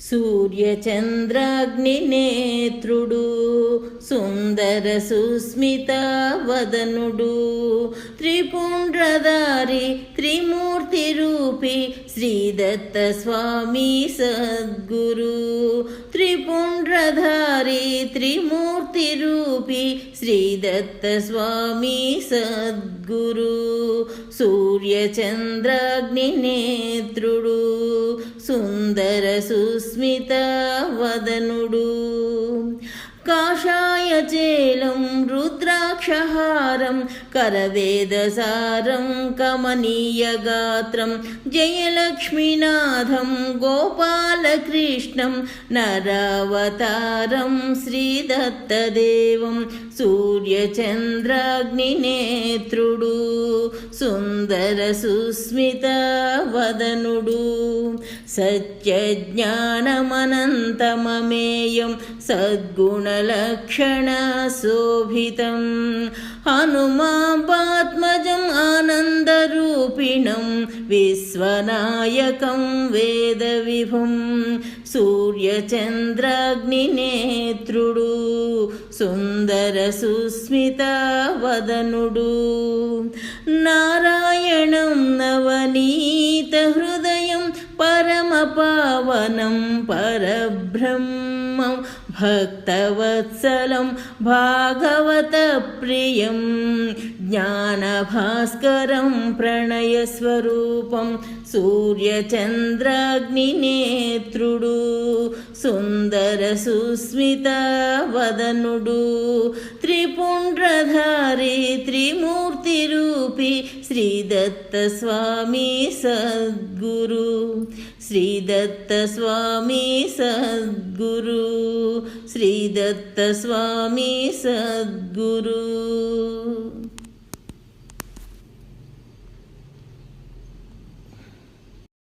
సూర్యచంద్రాగ్నినేత్రుడు సుందర సుస్మిత వదనుడు త్రిపుండ్రధారి త్రిమూర్తి రూపి శ్రీదత్త స్వామి సద్గురు త్రిపుండ్రధారి త్రిమూర్తి రూపి శ్రీదత్త స్వామి సద్గురు సూర్యచంద్రాగ్నినేత్రుడు సుందర సుస్మిత వదనుడు కాషాయచేలం రుద్రాక్షహారం करवेदसारं कमनीयगात्रं जयलक्ष्मीनाथं गोपालकृष्णं नरावतारं श्रीदत्तदेवं सूर्यचन्द्राग्निनेत्रुडु సుందర సుస్మిత వదనుడు. సత్యజ్ఞానమనంతమేయం సద్గుణలక్షణ శోభితం. హనుమాపాత్మజం ఆనంద आनन्दरूपिणं विश्वनायकं वेदविभुं सूर्यचन्द्राग्निनेत्रुडु सुन्दरसुस्मितवदनुडु नारायणं नवनीतहृदयं परमपावनं परब्रह्मं भक्तवत्सलं भागवतप्रियं ज्ञानभास्करं प्रणयस्वरूपं सूर्यचन्द्राग्निनेत्रुडु सुन्दरसुस्मितवदनुडु त्रिपुण्ड्रधारी त्रिमूर्तिरूपी श्रीदत्तस्वामी सद्गुरु। श्रीदत्तस्वामी सद्गुरु। श्रीदत्तस्वामी सद्गुरु